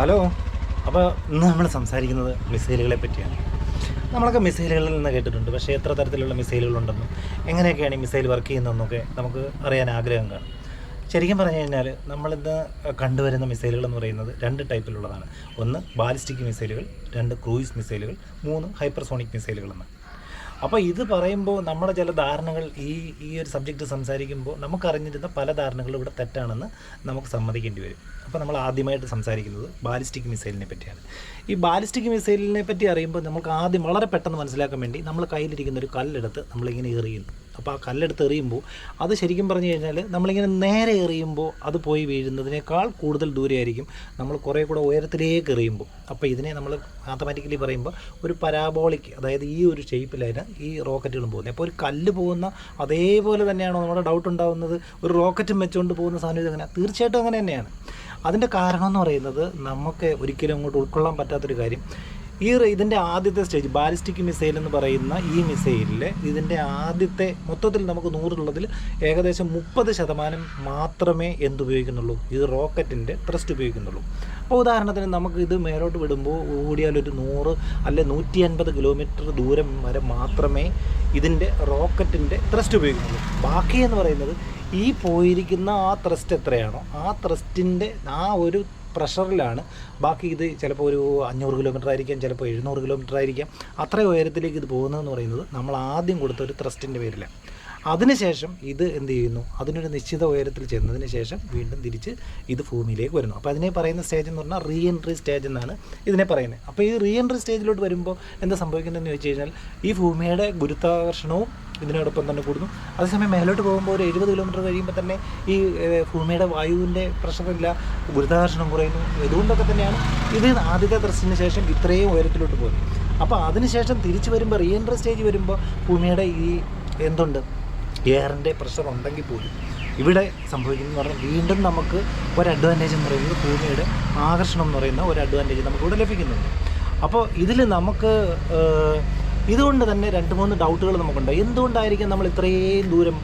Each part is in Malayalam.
ഹലോ. അപ്പോൾ ഇന്ന് നമ്മൾ സംസാരിക്കുന്നത് മിസൈലുകളെ പറ്റിയാണ്. നമ്മളൊക്കെ മിസൈലുകളിൽ നിന്ന് കേട്ടിട്ടുണ്ട്. പക്ഷേ എത്ര തരത്തിലുള്ള മിസൈലുകളുണ്ടെന്നും എങ്ങനെയൊക്കെയാണ് ഈ മിസൈൽ വർക്ക് ചെയ്യുന്നതെന്നൊക്കെ നമുക്ക് അറിയാൻ ആഗ്രഹം കാണും. ശരിക്കും പറഞ്ഞു കഴിഞ്ഞാൽ നമ്മളിന്ന് കണ്ടുവരുന്ന മിസൈലുകൾ എന്ന് പറയുന്നത് രണ്ട് ടൈപ്പിലുള്ളതാണ്. ഒന്ന് ബാലിസ്റ്റിക് മിസൈലുകൾ രണ്ട് ക്രൂയിസ് മിസൈലുകൾ മൂന്ന് ഹൈപ്പർസോണിക് മിസൈലുകൾ എന്ന് അപ്പോൾ ഇത് പറയുമ്പോൾ നമ്മുടെ ചില ധാരണകൾ ഈ ഈ ഒരു സബ്ജക്റ്റ് സംസാരിക്കുമ്പോൾ നമുക്കറിഞ്ഞിരുന്ന പല ധാരണകളും ഇവിടെ തെറ്റാണെന്ന് നമുക്ക് സമ്മതിക്കേണ്ടി വരും. അപ്പോൾ നമ്മൾ ആദ്യമായിട്ട് സംസാരിക്കുന്നത് ബാലിസ്റ്റിക് മിസൈലിനെ പറ്റിയാണ്. ഈ ബാലിസ്റ്റിക് മിസൈലിനെ പറ്റി അറിയുമ്പോൾ നമുക്ക് ആദ്യം വളരെ പെട്ടെന്ന് മനസ്സിലാക്കാൻ വേണ്ടി നമ്മൾ കയ്യിലിരിക്കുന്ന ഒരു കല്ലെടുത്ത് നമ്മളിങ്ങനെ എറിയുന്നു. അപ്പോൾ ആ കല്ലെടുത്ത് എറിയുമ്പോൾ അത് ശരിക്കും പറഞ്ഞു കഴിഞ്ഞാൽ നമ്മളിങ്ങനെ നേരെ എറിയുമ്പോൾ അത് പോയി വീഴുന്നതിനേക്കാൾ കൂടുതൽ ദൂരെയായിരിക്കും നമ്മൾ കുറേ കൂടെ ഉയരത്തിലേക്ക് എറിയുമ്പോൾ. അപ്പോൾ ഇതിനെ നമ്മൾ മാത്തമാറ്റിക്കലി പറയുമ്പോൾ ഒരു പരാബോളിക് അതായത് ഈ ഒരു ഷേപ്പിലാണ് ഈ റോക്കറ്റുകളും പോകുന്നത്. അപ്പോൾ ഒരു കല്ല് പോകുന്ന അതേപോലെ തന്നെയാണോ നമ്മുടെ ഡൗട്ട് ഉണ്ടാകുന്നത് ഒരു റോക്കറ്റും വെച്ചുകൊണ്ട് പോകുന്ന സാധനം ഇതങ്ങനെ തീർച്ചയായിട്ടും അങ്ങനെ തന്നെയാണ്. അതിന്റെ കാരണം എന്ന് പറയുന്നത് നമുക്ക് ഒരിക്കലും അങ്ങോട്ട് ഉൾക്കൊള്ളാൻ പറ്റാത്തൊരു കാര്യം. ഈ ഇതിന്റെ ആദ്യത്തെ സ്റ്റേജ് ബാലിസ്റ്റിക് മിസൈൽ എന്ന് പറയുന്ന ഈ മിസൈലിലെ ഇതിന്റെ ആദ്യത്തെ മൊത്തത്തിൽ നമുക്ക് നൂറുള്ളതിൽ ഏകദേശം മുപ്പത് ശതമാനം മാത്രമേ എന്തുപയോഗിക്കുന്നുള്ളൂ ഇത് റോക്കറ്റിന്റെ ത്രസ്റ്റ് ഉപയോഗിക്കുന്നുള്ളൂ. അപ്പോൾ ഉദാഹരണത്തിന് നമുക്ക് ഇത് മേലോട്ട് വിടുമ്പോൾ കൂടിയാൽ ഒരു നൂറ് അല്ലെ നൂറ്റി അൻപത് കിലോമീറ്റർ ദൂരം വരെ മാത്രമേ ഇതിന്റെ റോക്കറ്റിന്റെ ത്രസ്റ്റ് ഉപയോഗിക്കുന്നുള്ളൂ. ബാക്കി എന്ന് പറയുന്നത് ഈ പോയിരിക്കുന്ന ആ ത്രസ്റ്റ് എത്രയാണോ ആ ത്രസ്റ്റിന്റെ ആ ഒരു പ്രഷറിലാണ്. ബാക്കി ഇത് ചിലപ്പോൾ ഒരു അഞ്ഞൂറ് കിലോമീറ്റർ ആയിരിക്കാം ചിലപ്പോൾ എഴുന്നൂറ് കിലോമീറ്റർ ആയിരിക്കാം. അത്ര ഉയരത്തിലേക്ക് ഇത് പോകുന്നതെന്ന് പറയുന്നത് നമ്മൾ ആദ്യം കൊടുത്ത ഒരു ത്രസ്റ്റിന്റെ പേരിലാണ്. അതിനുശേഷം ഇത് എന്ത് ചെയ്യുന്നു? അതിനൊരു നിശ്ചിത ഉയരത്തിൽ ചെന്നതിന് ശേഷം വീണ്ടും തിരിച്ച് ഇത് ഭൂമിയിലേക്ക് വരുന്നു. അപ്പോൾ അതിനെ പറയുന്ന സ്റ്റേജ് എന്ന് പറഞ്ഞാൽ റീ എൻട്രി സ്റ്റേജ് എന്നാണ് ഇതിനെ പറയുന്നത്. അപ്പോൾ ഈ റീ എൻട്രി സ്റ്റേജിലോട്ട് വരുമ്പോൾ എന്താ സംഭവിക്കുന്നതെന്ന് ചോദിച്ചു കഴിഞ്ഞാൽ ഈ ഭൂമിയുടെ ഗുരുത്വാകർഷണവും ഇതിനോടൊപ്പം തന്നെ കൂടുന്നു. അതേസമയം മേലോട്ട് പോകുമ്പോൾ ഒരു എഴുപത് കിലോമീറ്റർ കഴിയുമ്പോൾ തന്നെ ഈ ഭൂമിയുടെ വായുവിന്റെ പ്രഷറില്ല ഗുരുത്വാകർഷണം കുറയുന്നു. ഇതുകൊണ്ടൊക്കെ തന്നെയാണ് ഇത് ആദ്യത്തെ ത്രസ്റ്റിന് ശേഷം ഇത്രയും ഉയരത്തിലോട്ട് പോകുന്നത്. അപ്പോൾ അതിനുശേഷം തിരിച്ചു വരുമ്പോൾ റീ എൻട്രി സ്റ്റേജ് വരുമ്പോൾ ഭൂമിയുടെ ഈ എന്തുണ്ട്? എയറിന്റെ പ്രഷർ ഉണ്ടെങ്കിൽ പോലും ഇവിടെ സംഭവിക്കുന്നത് പറഞ്ഞാൽ വീണ്ടും നമുക്ക് ഒരു അഡ്വാന്റേജ് എന്ന് പറയുന്നത് ഭൂമിയുടെ ആകർഷണം എന്ന് പറയുന്ന ഒരു അഡ്വാന്റേജ് നമുക്കിവിടെ ലഭിക്കുന്നുണ്ട്. അപ്പോൾ ഇതിൽ നമുക്ക് ഇതുകൊണ്ട് തന്നെ രണ്ട് മൂന്ന് ഡൗട്ടുകൾ നമുക്കുണ്ട്. എന്തുകൊണ്ടായിരിക്കും നമ്മൾ ഇത്രയും ദൂരം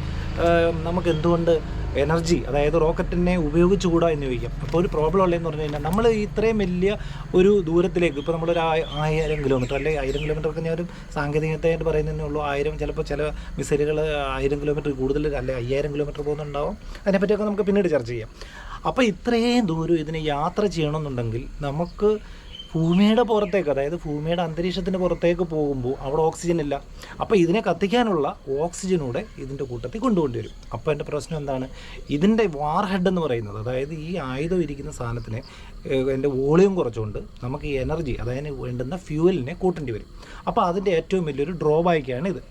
നമുക്ക് എന്തുകൊണ്ട് എനർജി അതായത് റോക്കറ്റിനെ ഉപയോഗിച്ചുകൂടാ എന്ന് ചോദിക്കാം. അപ്പോൾ ഒരു പ്രോബ്ലം ഉള്ളതെന്ന് പറഞ്ഞു കഴിഞ്ഞാൽ നമ്മൾ ഇത്രയും വലിയ ഒരു ദൂരത്തിലേക്ക് ഇപ്പോൾ നമ്മളൊരു ആയ- ആയിരം കിലോമീറ്റർ അല്ലെങ്കിൽ ആയിരം കിലോമീറ്റർ ഞാൻ ഒരു സാങ്കേതികതയായിട്ട് പറയുന്നതേ ഉള്ളൂ. ആയിരം ചിലപ്പോൾ ചില മിസൈലുകൾ ആയിരം കിലോമീറ്റർ കൂടുതൽ അല്ലെ അയ്യായിരം കിലോമീറ്റർ പോകുന്നുണ്ടാവും. അതിനെപ്പറ്റിയൊക്കെ നമുക്ക് പിന്നീട് ചർച്ച ചെയ്യാം. അപ്പോൾ ഇത്രയും ദൂരം ഇതിനെ യാത്ര ചെയ്യണമെന്നുണ്ടെങ്കിൽ നമുക്ക് ഭൂമിയുടെ പുറത്തേക്ക് അതായത് ഭൂമിയുടെ അന്തരീക്ഷത്തിന് പുറത്തേക്ക് പോകുമ്പോൾ അവിടെ ഓക്സിജൻ ഇല്ല. അപ്പോൾ ഇതിനെ കത്തിക്കാനുള്ള ഓക്സിജനൂടെ ഇതിന്റെ കൂട്ടത്തിൽ കൊണ്ടുകൊണ്ടുവരും അപ്പോൾ എന്റെ പ്രശ്നം എന്താണ്? ഇതിന്റെ വാർ ഹെഡ് എന്ന് പറയുന്നത് അതായത് ഈ ആയുധം ഇരിക്കുന്ന സാധനത്തിനെ എന്റെ വോളിയം കുറച്ചുകൊണ്ട് നമുക്ക് ഈ എനർജി അതായത് വേണ്ടുന്ന ഫ്യൂവലിനെ കൂട്ടേണ്ടി വരും. അപ്പോൾ അതിന്റെ ഏറ്റവും വലിയൊരു ഡ്രോബാക്കാണ് ഇത്.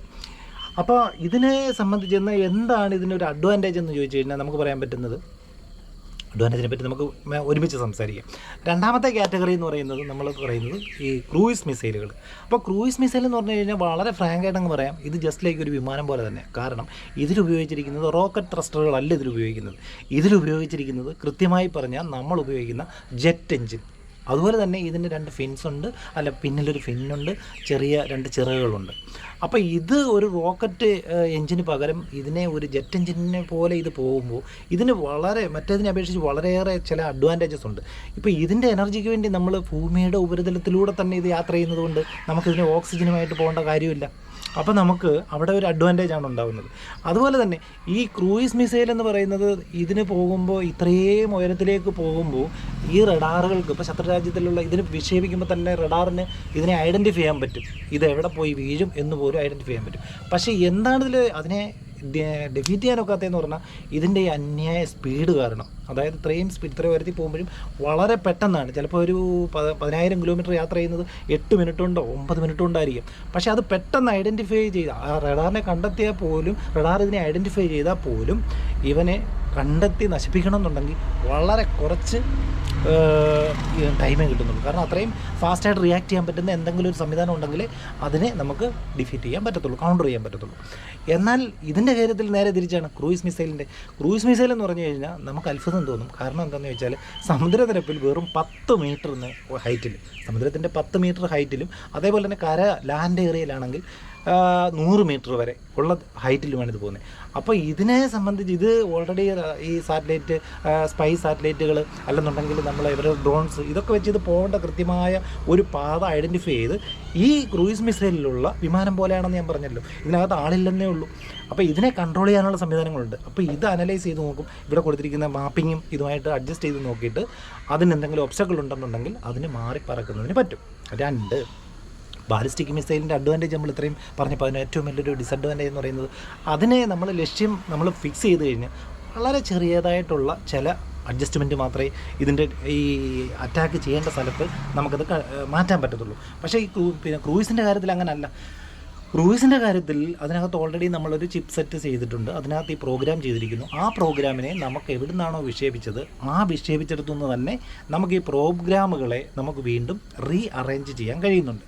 അപ്പോൾ ഇതിനെ സംബന്ധിച്ച് എന്താണ് എന്താണ് ഇതിനൊരു അഡ്വാന്റേജ് എന്ന് ചോദിച്ചു കഴിഞ്ഞാൽ നമുക്ക് പറയാൻ പറ്റുന്നത്? അഡ്വാന്റേജിനെ പറ്റി നമുക്ക് ഒരുമിച്ച് സംസാരിക്കാം. രണ്ടാമത്തെ കാറ്റഗറി എന്ന് പറയുന്നത് നമ്മൾ പറയുന്നത് ഈ ക്രൂയിസ് മിസൈലുകൾ. അപ്പോൾ ക്രൂയിസ് മിസൈൽ എന്ന് പറഞ്ഞു കഴിഞ്ഞാൽ വളരെ ഫ്രാങ്ക് ആയിട്ടങ്ങ് പറയാം. ഇത് ജസ്റ്റ് ലൈക്ക് ഒരു വിമാനം പോലെ തന്നെ. കാരണം ഇതിലുപയോഗിച്ചിരിക്കുന്നത് റോക്കറ്റ് ത്രസ്റ്ററുകളല്ല ഇതിലുപയോഗിക്കുന്നത് ഇതിലുപയോഗിച്ചിരിക്കുന്നത് കൃത്യമായി പറഞ്ഞാൽ നമ്മൾ ഉപയോഗിക്കുന്ന ജെറ്റ് എഞ്ചിൻ അതുപോലെ തന്നെ ഇതിന് രണ്ട് ഫിൻസ് ഉണ്ട്. അല്ല പിന്നിലൊരു ഫിന്നുണ്ട് ചെറിയ രണ്ട് ചിറകുകളുണ്ട്. അപ്പോൾ ഇത് ഒരു റോക്കറ്റ് എഞ്ചിന് പകരം ഇതിനെ ഒരു ജെറ്റ് എഞ്ചിനെ പോലെ ഇത് പോകുമ്പോൾ ഇതിന് വളരെ മറ്റേതിനെ അപേക്ഷിച്ച് വളരെയേറെ ചില അഡ്വാന്റേജസ് ഉണ്ട്. ഇപ്പോൾ ഇതിന്റെ എനർജിക്ക് വേണ്ടി നമ്മൾ ഭൂമിയുടെ ഉപരിതലത്തിലൂടെ തന്നെ ഇത് യാത്ര ചെയ്യുന്നതുകൊണ്ട് നമുക്കിതിന് ഓക്സിജനുമായിട്ട് പോകേണ്ട കാര്യമില്ല. അപ്പോൾ നമുക്ക് അവിടെ ഒരു അഡ്വാന്റേജ് ആണ് ഉണ്ടാകുന്നത് അതുപോലെ തന്നെ ഈ ക്രൂയിസ് മിസൈൽ എന്ന് പറയുന്നത് ഇതിന് പോകുമ്പോൾ ഇത്രയും ഉയരത്തിലേക്ക് പോകുമ്പോൾ ഈ റഡാറുകൾക്ക് ഇപ്പോൾ ശത്രുരാജ്യത്തിലുള്ള ഇതിന് വിക്ഷേപിക്കുമ്പോൾ തന്നെ റഡാറിന് ഇതിനെ ഐഡന്റിഫൈ ചെയ്യാൻ പറ്റും. ഇത് എവിടെ പോയി വീഴും എന്ന് പോലും ഐഡന്റിഫൈ ചെയ്യാൻ പറ്റും. പക്ഷേ എന്താണ് ഇതിൽ അതിനെ ഡെഫീറ്റ് ചെയ്യാനൊക്കാത്തതെന്ന് പറഞ്ഞാൽ ഇതിന്റെ ഈ അന്യായ സ്പീഡ് കാരണം. അതായത് ഇത്രയും സ്പീഡ് ഇത്രയും ഉയരത്തിൽ പോകുമ്പോഴും വളരെ പെട്ടെന്നാണ്. ചിലപ്പോൾ ഒരു പതിനായിരം കിലോമീറ്റർ യാത്ര ചെയ്യുന്നത് എട്ട് മിനിറ്റ് കൊണ്ടോ ഒമ്പത് മിനിറ്റ് കൊണ്ടായിരിക്കും പക്ഷേ അത് പെട്ടെന്ന് ഐഡന്റിഫൈ ചെയ്ത് ആ റഡാറിനെ കണ്ടെത്തിയാൽ പോലും റഡാർ ഇതിനെ ഐഡന്റിഫൈ ചെയ്താൽ പോലും ഇവനെ കണ്ടെത്തി നശിപ്പിക്കണം എന്നുണ്ടെങ്കിൽ വളരെ കുറച്ച് ടൈമേ കിട്ടുന്നുള്ളൂ. കാരണം അത്രയും ഫാസ്റ്റായിട്ട് റിയാക്ട് ചെയ്യാൻ പറ്റുന്ന എന്തെങ്കിലും ഒരു സംവിധാനം ഉണ്ടെങ്കിൽ അതിനെ നമുക്ക് ഡിഫീറ്റ് ചെയ്യാൻ പറ്റത്തുള്ളൂ കൗണ്ടർ ചെയ്യാൻ പറ്റത്തുള്ളൂ. എന്നാൽ ഇതിന്റെ കാര്യത്തിൽ നേരെ തിരിച്ചാണ് ക്രൂയിസ് മിസൈലിന്റെ. ക്രൂയിസ് മിസൈൽ എന്ന് പറഞ്ഞു കഴിഞ്ഞാൽ നമുക്ക് അത്ഭുതം തോന്നും. കാരണം എന്താണെന്ന് വെച്ചാൽ സമുദ്രനിരപ്പിൽ വെറും പത്ത് മീറ്ററിന് ഹൈറ്റിൽ സമുദ്രത്തിന്റെ പത്ത് മീറ്റർ ഹൈറ്റിലും അതേപോലെ തന്നെ കര ലാൻഡ് ഏരിയയിലാണെങ്കിൽ നൂറ് മീറ്റർ വരെ ഉള്ള ഹൈറ്റിലുമാണ് ഇത് പോകുന്നത്. അപ്പോൾ ഇതിനെ സംബന്ധിച്ച് ഇത് ഓൾറെഡി ഈ സാറ്റലൈറ്റ് സ്പൈ സാറ്റലൈറ്റുകൾ അല്ലെന്നുണ്ടെങ്കിൽ നമ്മൾ ഇവരുടെ ഡ്രോൺസ് ഇതൊക്കെ വെച്ച് ഇത് പോകേണ്ട കൃത്യമായ ഒരു പാത ഐഡന്റിഫൈ ചെയ്ത് ഈ ക്രൂയിസ് മിസൈലിലുള്ള വിമാനം പോലെയാണെന്ന് ഞാൻ പറഞ്ഞല്ലോ. ഇതിനകത്ത് ആളില്ലെന്നേ ഉള്ളൂ. അപ്പോൾ ഇതിനെ കൺട്രോൾ ചെയ്യാനുള്ള സംവിധാനങ്ങളുണ്ട്. അപ്പോൾ ഇത് അനലൈസ് ചെയ്ത് നോക്കും. ഇവിടെ കൊടുത്തിരിക്കുന്ന മാപ്പിങ്ങും ഇതുമായിട്ട് അഡ്ജസ്റ്റ് ചെയ്ത് നോക്കിയിട്ട് അതിന് എന്തെങ്കിലും ഒബ്സ്റ്റക്കിൾ ഉണ്ടെന്നുണ്ടെങ്കിൽ അതിന് മാറി പറക്കുന്നതിന് പറ്റും. രണ്ട്. ബാലിസ്റ്റിക് മിസൈലിന്റെ അഡ്വാന്റേജ് നമ്മൾ ഇത്രയും പറഞ്ഞപ്പോൾ അതിന് ഏറ്റവും വലിയൊരു ഡിസഡ്വാന്റേജ് എന്ന് പറയുന്നത് അതിനെ നമ്മൾ ലക്ഷ്യം നമ്മൾ ഫിക്സ് ചെയ്ത് കഴിഞ്ഞാൽ വളരെ ചെറിയതായിട്ടുള്ള ചില അഡ്ജസ്റ്റ്മെന്റ് മാത്രമേ ഇതിന്റെ ഈ അറ്റാക്ക് ചെയ്യേണ്ട സ്ഥലത്ത് നമുക്കത് മാറ്റാൻ പറ്റത്തുള്ളൂ. പക്ഷേ ഈ പിന്നെ ക്രൂയിസിന്റെ കാര്യത്തിൽ അങ്ങനല്ല. ക്രൂയിസിന്റെ കാര്യത്തിൽ അതിനകത്ത് ഓൾറെഡി നമ്മളൊരു ചിപ്പ് സെറ്റ് ചെയ്തിട്ടുണ്ട്. അതിനകത്ത് ഈ പ്രോഗ്രാം ചെയ്തിരിക്കുന്നു. ആ പ്രോഗ്രാമിനെ നമുക്ക് എവിടെ നിന്നാണോ വിക്ഷേപിച്ചത് ആ വിക്ഷേപിച്ചെടുത്തു നിന്ന് തന്നെ നമുക്ക് ഈ പ്രോഗ്രാമുകളെ നമുക്ക് വീണ്ടും റീ അറേഞ്ച് ചെയ്യാൻ കഴിയുന്നുണ്ട്.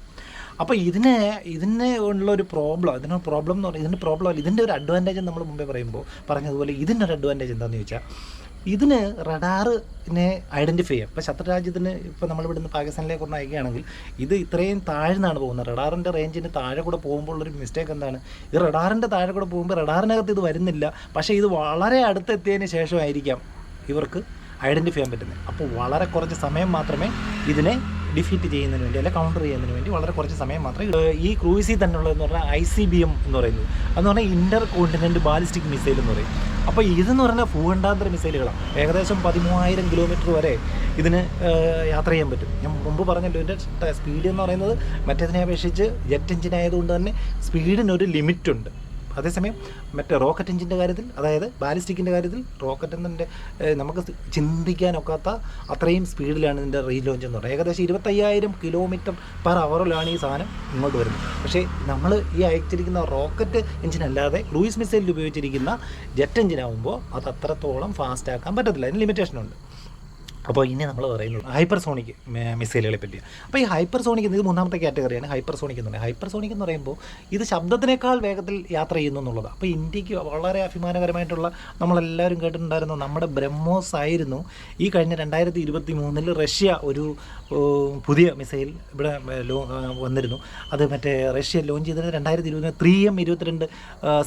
അപ്പോൾ ഇതിനെ ഇതിന് ഉള്ള ഒരു പ്രോബ്ലം ഇതിന് പ്രോബ്ലം എന്ന് പറയുന്നത് ഇതിന്റെ പ്രോബ്ലം അല്ല ഇതിന്റെ ഒരു അഡ്വാന്റേജ് നമ്മൾ മുമ്പേ പറയുമ്പോൾ പറഞ്ഞതുപോലെ ഇതിന്റെ ഒരു അഡ്വാന്റേജ് എന്താണെന്ന് ചോദിച്ചാൽ ഇതിന് റഡാറിനെ ഐഡന്റിഫൈ ചെയ്യാം. ഇപ്പോൾ ശത്രുരാജ്യത്തിന് ഇപ്പോൾ നമ്മൾ ഇവിടുന്ന് പാകിസ്ഥാനിലേക്ക് കൊണ്ട് അയക്കുകയാണെങ്കിൽ ഇത് ഇത്രയും താഴ്ന്നാണ് പോകുന്നത്. റഡാറിന്റെ റേഞ്ചിന് താഴെ കൂടെ പോകുമ്പോൾ ഉള്ളൊരു മിസ്റ്റേക്ക് എന്താണ്? ഇത് റഡാറിന്റെ താഴെ കൂടെ പോകുമ്പോൾ റഡാറിനകത്ത് ഇത് വരുന്നില്ല. പക്ഷേ ഇത് വളരെ അടുത്തെത്തിയതിന് ശേഷമായിരിക്കാം ഇവർക്ക് ഐഡന്റിഫൈ ചെയ്യാൻ പറ്റുന്നത്. അപ്പോൾ വളരെ കുറച്ച് സമയം മാത്രമേ ഇതിനെ ഡിഫീറ്റ് ചെയ്യുന്നതിന് വേണ്ടി അല്ലെങ്കിൽ കൗണ്ടർ ചെയ്യുന്നതിന് വേണ്ടി വളരെ കുറച്ച് സമയം മാത്രമേ ഈ ക്രൂയിസിൽ തന്നെയുള്ളതെന്ന് പറഞ്ഞാൽ ഐ സി ബി എം എന്ന് പറയുന്നത് അതെന്ന് പറഞ്ഞാൽ ഇന്റർ കോണ്ടിനെന്റ് ബാലിസ്റ്റിക് മിസൈൽ എന്ന് പറയും. അപ്പോൾ ഇതെന്ന് പറഞ്ഞാൽ ഭൂഖണ്ഡാന്തര മിസൈലുകളാണ് ഏകദേശം പതിമൂവായിരം കിലോമീറ്റർ വരെ ഇതിന് യാത്ര ചെയ്യാൻ പറ്റും. ഞാൻ മുമ്പ് പറഞ്ഞല്ലോ ഇതിന്റെ സ്പീഡ് എന്ന് പറയുന്നത് മറ്റേതിനെ അപേക്ഷിച്ച് ജെറ്റ് എഞ്ചിൻ ആയതുകൊണ്ട് തന്നെ സ്പീഡിനൊരു ലിമിറ്റുണ്ട് അതേസമയം മറ്റേ റോക്കറ്റ് എഞ്ചിന്റെ കാര്യത്തിൽ അതായത് ബാലിസ്റ്റിക്കിന്റെ കാര്യത്തിൽ റോക്കറ്റ് എന്നതിന്റെ നമുക്ക് ചിന്തിക്കാനൊക്കാത്ത അത്രയും സ്പീഡിലാണ് ഇതിന്റെ റീ ലോഞ്ച് എന്ന് പറയുന്നത്. ഏകദേശം ഇരുപത്തയ്യായിരം കിലോമീറ്റർ പെർ അവറിലാണ് ഈ സാധനം ഇങ്ങോട്ട് വരുന്നത്. പക്ഷേ നമ്മൾ ഈ അയച്ചിരിക്കുന്ന റോക്കറ്റ് എഞ്ചിൻ അല്ലാതെ ക്രൂയിസ് മിസൈലിൽ ഉപയോഗിച്ചിരിക്കുന്ന ജെറ്റ് എഞ്ചിൻ ആകുമ്പോൾ അത് അത്രത്തോളം ഫാസ്റ്റ് ആക്കാൻ പറ്റത്തില്ല. അതിന് ലിമിറ്റേഷൻ ഉണ്ട്. അപ്പോൾ ഇനി നമ്മൾ പറയുന്നത് ഹൈപ്പർസോണിക് മിസൈലുകളെ പറ്റി അപ്പോൾ ഈ ഹൈപ്പർസോണിക് ഇത് മൂന്നാമത്തെ കാറ്റഗറിയാണ് ഹൈപ്പർസോണിക് എന്ന് പറയുന്നത്. ഹൈപ്പർസോണിക് എന്ന് പറയുമ്പോൾ ഇത് ശബ്ദത്തിനേക്കാൾ വേഗത്തിൽ യാത്ര ചെയ്യുന്നു എന്നുള്ളത് അപ്പോൾ ഇന്ത്യയ്ക്ക് വളരെ അഭിമാനകരമായിട്ടുള്ള നമ്മളെല്ലാവരും കേട്ടിട്ടുണ്ടായിരുന്നു നമ്മുടെ ബ്രഹ്മോസ് ആയിരുന്നു ഈ കഴിഞ്ഞ രണ്ടായിരത്തി ഇരുപത്തി മൂന്നിൽ റഷ്യ ഒരു പുതിയ മിസൈൽ ഇവിടെ വന്നിരുന്നു. അത് മറ്റേ റഷ്യ ലോഞ്ച് ചെയ്തത് രണ്ടായിരത്തി ഇരുപത്തി ത്രീ എം ഇരുപത്തിരണ്ട്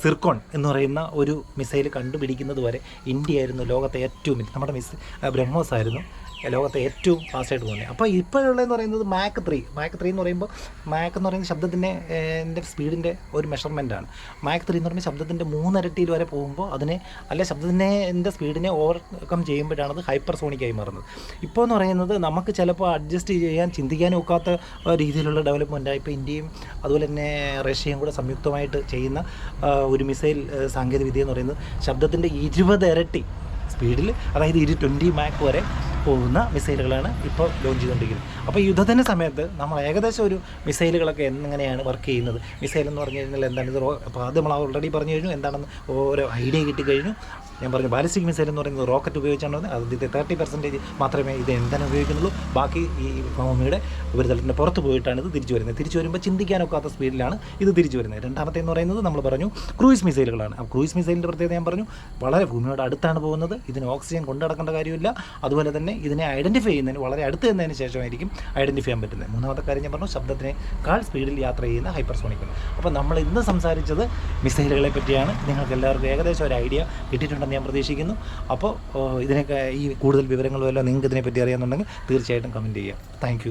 സിർക്കോൺ എന്ന് പറയുന്ന ഒരു മിസൈൽ കണ്ടുപിടിക്കുന്നത് വരെ ഇന്ത്യയായിരുന്നു ലോകത്തെ ഏറ്റവും നമ്മുടെ മിസ് ബ്രഹ്മോസ് ആയിരുന്നു. ലോകത്തെ ഏറ്റവും ഫാസ്റ്റായിട്ട് പോകുന്നത്. അപ്പോൾ ഇപ്പോഴുള്ളതെന്ന് പറയുന്നത് മാക്ക് ത്രീ മാക്ക് ത്രീ എന്ന് പറയുമ്പോൾ മാക്ക് എന്ന് പറയുന്ന ശബ്ദത്തിന്റെ എന്റെ സ്പീഡിന്റെ ഒരു മെഷർമെന്റാണ് മാക്ക് ത്രീ എന്ന് പറയുമ്പോൾ ശബ്ദത്തിന്റെ മൂന്നരട്ടിയിൽ വരെ പോകുമ്പോൾ അതിനെ അല്ലെ ശബ്ദത്തിന്റെ എന്റെ സ്പീഡിനെ ഓവർകം ചെയ്യുമ്പോഴാണ് അത് ഹൈപ്പർ സോണിക്കായി മാറുന്നത്. ഇപ്പോൾ എന്ന് പറയുന്നത് നമുക്ക് ചിലപ്പോൾ അഡ്ജസ്റ്റ് ചെയ്യാൻ ചിന്തിക്കാനും ഒക്കാത്ത രീതിയിലുള്ള ഡെവലപ്മെന്റാണ് ഇപ്പോൾ ഇന്ത്യയും അതുപോലെ തന്നെ റഷ്യയും കൂടെ സംയുക്തമായിട്ട് ചെയ്യുന്ന ഒരു മിസൈൽ സാങ്കേതികവിദ്യ എന്ന് പറയുന്നത് ശബ്ദത്തിന്റെ ഇരുപത് ഇരട്ടി സ്പീഡിൽ അതായത് ഇരു ട്വന്റി മാക്ക് വരെ പോകുന്ന മിസൈലുകളാണ് ഇപ്പോൾ ലോഞ്ച് ചെയ്തുകൊണ്ടിരിക്കുന്നത്. അപ്പോൾ യുദ്ധത്തിന്റെ സമയത്ത് നമ്മൾ ഏകദേശം ഒരു മിസൈലുകളൊക്കെ എങ്ങനെയാണ് വർക്ക് ചെയ്യുന്നത്? മിസൈൽ എന്ന് പറഞ്ഞു കഴിഞ്ഞാൽ എന്താണ്? ഇത് അപ്പോൾ അത് നമ്മൾ ഓൾറെഡി പറഞ്ഞു കഴിഞ്ഞു. എന്താണെന്ന് ഓരോ ഐഡിയ കിട്ടി കഴിഞ്ഞു. ഞാൻ പറഞ്ഞു ബാലിസ്റ്റിക് മിസൈൽ എന്ന് പറയുന്നത് റോക്കറ്റ് ഉപയോഗിച്ചാണ്. അതിന്റെ തേർട്ടി പെർസെന്റേജ് മാത്രമേ ഇത് എന്താണ് ഉപയോഗിക്കുന്നുള്ളൂ. ബാക്കി ഈ ഭൂമിയുടെ ഉപരിതലത്തിന്റെ പുറത്ത് പോയിട്ടാണ് ഇത് തിരിച്ചു വരുന്നത്. തിരിച്ചു വരുമ്പോൾ ചിന്തിക്കാനൊക്കാത്ത സ്പീഡിലാണ് ഇത് തിരിച്ചു വരുന്നത്. രണ്ടാമത്തെ എന്ന് പറയുന്നത് നമ്മൾ പറഞ്ഞു ക്രൂയിസ് മിസൈലുകളാണ് ആ ക്രൂയിസ് മിസൈലിന്റെ പ്രത്യേകത ഞാൻ പറഞ്ഞു വളരെ ഭൂമിയോട് അടുത്താണ് പോകുന്നത്. ഇതിന് ഓക്സിജൻ കൊണ്ടു നടക്കേണ്ട കാര്യമില്ല. അതുപോലെ തന്നെ ഇതിനെ ഐഡന്റിഫൈ ചെയ്യുന്നതിന് വളരെ അടുത്ത് എന്നതിന് ശേഷമായിരിക്കും ഐഡന്റിഫൈ ചെയ്യാൻ പറ്റുന്നത്. മൂന്നാമത്തെ കാര്യം ഞാൻ പറഞ്ഞു ശബ്ദത്തിനേക്കാൾ സ്പീഡിൽ യാത്ര ചെയ്യുന്ന ഹൈപ്പർസോണിക് അപ്പോൾ നമ്മൾ ഇന്ന് സംസാരിച്ചത് മിസൈലുകളെ പറ്റിയാണ്. നിങ്ങൾക്ക് എല്ലാവർക്കും ഏകദേശം ഒരു ഐഡിയ കിട്ടിയിട്ടുണ്ടെന്ന് ഞാൻ പ്രതീക്ഷിക്കുന്നു. അപ്പോൾ ഇതിനൊക്കെ ഈ കൂടുതൽ വിവരങ്ങളും എല്ലാം നിങ്ങൾക്ക് ഇതിനെപ്പറ്റി അറിയാമെന്നുണ്ടെങ്കിൽ തീർച്ചയായിട്ടും കമന്റ് ചെയ്യുക. താങ്ക്